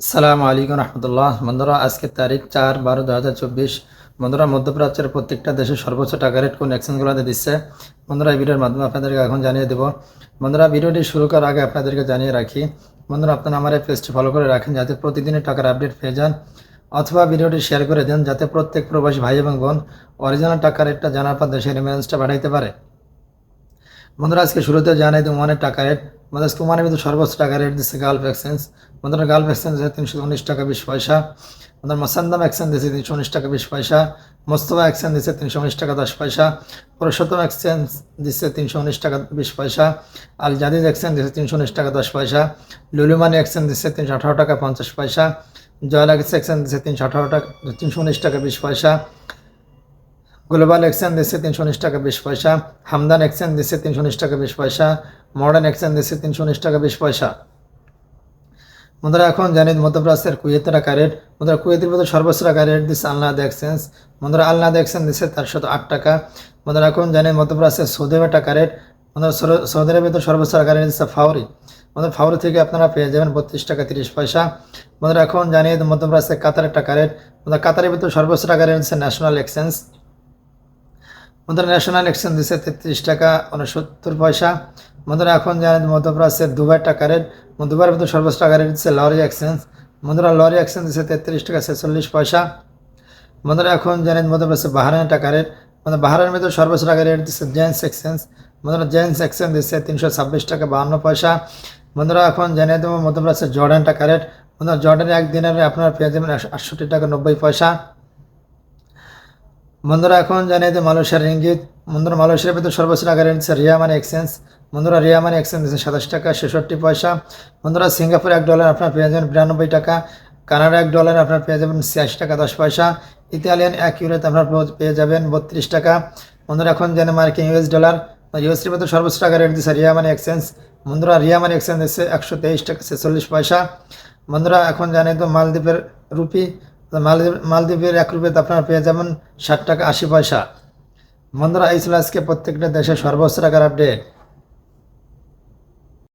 সালাম আলাইকুম রহমতুল্লাহ। বন্ধুরা আজকের তারিখ চার বারো দু হাজার চব্বিশ। বন্ধুরা, মধ্যপ্রাচ্যের প্রত্যেকটা দেশে সর্বোচ্চ টাকা রেট কোন এক্সচেঞ্জগুলোতে দিচ্ছে? বন্ধুরা, এই ভিডিওর মাধ্যমে আপনাদেরকে এখন জানিয়ে দেবো। বন্ধুরা, ভিডিওটি শুরু করার আগে আপনাদেরকে জানিয়ে রাখি, বন্ধুরা, আপনারা আমার এই পেজটি ফলো করে রাখেন যাতে প্রতিদিনই টাকার আপডেট পেয়ে যান, অথবা ভিডিওটি শেয়ার করে দেন যাতে প্রত্যেক প্রবাসী ভাই এবং বোন অরিজিনাল টাকা রেটটা জানার পর দেশের রিমেন্সটা পাঠাইতে পারে। বন্ধুরা, আজকে শুরুতে জানাই তোমার টাকা রেট আমাদের তোমার কিন্তু সর্বোচ্চ টাকা রেট দিচ্ছে গালফ এক্সচেঞ্জ বন্ধুরা গালফ এক্সচেঞ্জ তিনশো উনিশ টাকা বিশ পয়সা। আমাদের মসান্দাম এক্সচেঞ্জ দিচ্ছে তিনশো উনিশ টাকা বিশ পয়সা। মোস্তফা এক্সচেঞ্জ দিচ্ছে তিনশো উনিশ টাকা দশ পয়সা। পুরুষোত্তম এক্সচেঞ্জ দিচ্ছে তিনশো উনিশ টাকা বিশ পয়সা। আল জাদিদ এক্সচেঞ্জ দিচ্ছে তিনশো উনিশ টাকা দশ পয়সা। লুলুমানি এক্সচেঞ্জ দিচ্ছে তিনশো আঠারো টাকা পঞ্চাশ পয়সা। জয়লাক্স এক্সচেঞ্জ দিচ্ছে তিনশো আঠারো টাকা, তিনশো উনিশ টাকা বিশ পয়সা। গ্লোবাল এক্সচেঞ্জ দিচ্ছে তিনশো উনিশ টাকা বিশ পয়সা। হামদান এক্সচেঞ্জ দিচ্ছে তিনশো উনিশ টাকা বিশ পয়সা। মডার্ন এক্সচেঞ্জ দিচ্ছে তিনশো উনিশ টাকা বিশ পয়সা। বন্ধুরা, এখন জানি মধ্যপ্রাচ্যের কুয়েতের টাকা রেট বন্ধুরা, কুয়েতের মধ্যে সর্বোচ্চ টাকা রেট দিচ্ছে আলনাদ এক্সচেঞ্জ। বন্ধুরা, আলনাদ এক্সচেঞ্জ দিচ্ছে চারশত আট টাকা। বন্ধুরা, এখন জানি মধ্যপ্রাচ্যের সৌদি আরবের টাকা রেট বন্ধুরা সৌদি আরবের ভিতরে সর্বোচ্চ টাকা রেট দিচ্ছে ফাউরি বন্ধুরা ফাউরি থেকে আপনারা পেয়ে যাবেন বত্রিশ টাকা তিরিশ পয়সা। বন্ধুরা, এখন জানিয়ে মধ্যপ্রাচ্যের কাতারের টাকা রেট বন্ধুরা, কাতারের ভিতরে সর্বোচ্চ টাকা রেট দিচ্ছে ন্যাশনাল এক্সচেঞ্জ। বন্ধুরা ন্যাশনাল এক্সচেঞ্জ দিচ্ছে তেত্রিশ টাকা উনসত্তর পয়সা। বন্ধুরা এখন জানেন মধ্যপ্রাচ্যের দুবাই টাকা রেট দুবাইয়ের মধ্যে সর্বোচ্চ টাকা রেট দিচ্ছে লরি এক্সচেঞ্জ বন্ধুরা লরি এক্সচেঞ্জ দিচ্ছে তেত্রিশ টাকা ছেচল্লিশ পয়সা। বন্ধুরা এখন জানেন মধ্যপ্রাচ্যের বাহারানের টাকা রেট মানে বাহারের মধ্যে সর্বোচ্চ টাকা রেট দিচ্ছে জেন্টস এক্সচেঞ্জ বন্ধুরা জেন্টস এক্সচেঞ্জ দিচ্ছে তিনশো ছাব্বিশ টাকা বাহান্ন পয়সা। বন্ধুরা এখন জানিয়ে দেবো মধ্যপ্রাচ্যের জর্ডান টাকা রেট বন্ধুরা জর্ডানের একদিনের আপনার পেয়ে যাবেন আটষট্টি টাকা নব্বই পয়সা। বন্ধুরা, এখন জানিয়ে যে মালয়েশিয়ার রিঙ্গিত বন্ধুরা, মালয়েশিয়ার ভিতরে সর্বোচ্চ টাকা দিচ্ছে রিয়া মানি এক্সচেঞ্জ। বন্ধুরা, রিয়া মানি এক্সচেঞ্জ দিচ্ছে সাতাশ টাকা ছেষট্টি পয়সা। বন্ধুরা, সিঙ্গাপুর এক ডলার আপনার পেয়ে যাবেন বিরানব্বই টাকা। কানাডা এক ডলার আপনার পেয়ে যাবেন ছিয়াশি টাকা দশ পয়সা। ইতালিয়ান এক ইউরোতে আপনার পেয়ে যাবেন বত্রিশ টাকা। বন্ধুরা, এখন জানেন মার্কিন ইউএস ডলার। ইউএসের ভিতরে সর্বোচ্চ টাকা রেট দিচ্ছে রিয়া মানি এক্সচেঞ্জ। বন্ধুরা, রিয়া এক্সচেঞ্জ দিচ্ছে একশো তেইশ টাকা ছেচল্লিশ পয়সা। বন্ধুরা, এখন জানে তো মালদ্বীপের রুপি। মালদ্বীপের এক রুপিতে আপনারা পেয়ে যাবেন ষাট টাকা আশি পয়সা। বন্ধুরা ছিল আজকে প্রত্যেকটা দেশের সর্বোচ্চ টাকার আপডেট